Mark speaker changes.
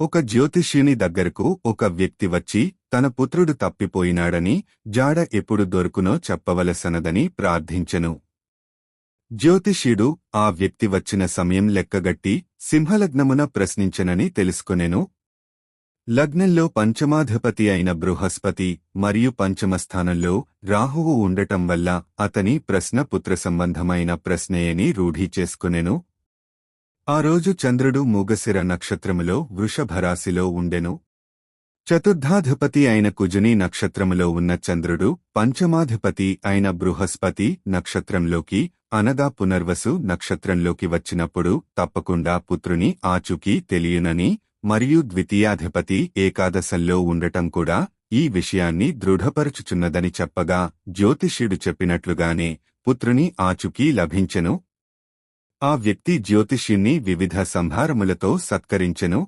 Speaker 1: ఒక జ్యోతిష్యుని దగ్గరకు ఒక వ్యక్తి వచ్చి తన పుత్రుడు తప్పిపోయినాడని జాడ ఎప్పుడు దొరుకునో చెప్పవలసనదని ప్రార్థించెను. జ్యోతిష్యుడు ఆ వ్యక్తి వచ్చిన సమయం లెక్కగట్టి సింహలగ్నమున ప్రశ్నించనని తెలుసుకొనెను. లగ్నంలో పంచమాధిపతి అయిన బృహస్పతి మరియు పంచమస్థానంలో రాహువు ఉండటం వల్ల అతని ప్రశ్న పుత్ర సంబంధమైన ప్రశ్నయని రూఢీ చేసుకునెను. ఆ రోజు చంద్రుడు మూగశిర నక్షత్రములో వృషభరాశిలో ఉండెను. చతుర్థాధిపతి అయిన కుజుని నక్షత్రములో ఉన్న చంద్రుడు పంచమాధిపతి అయిన బృహస్పతి నక్షత్రంలోకి అనగా పునర్వసు నక్షత్రంలోకి వచ్చినప్పుడు తప్పకుండా పుత్రుని ఆచూకీ తెలియనని మరియు ద్వితీయాధిపతి ఏకాదశంలో ఉండటం కూడా ఈ విషయాన్ని దృఢపరచుచున్నదని చెప్పగా జ్యోతిష్యుడు చెప్పినట్లుగానే పుత్రుని ఆచూకీ లభించెను. ఆ వ్యక్తి జ్యోతిష్యుణ్ణి వివిధ సంభారములతో సత్కరించెను.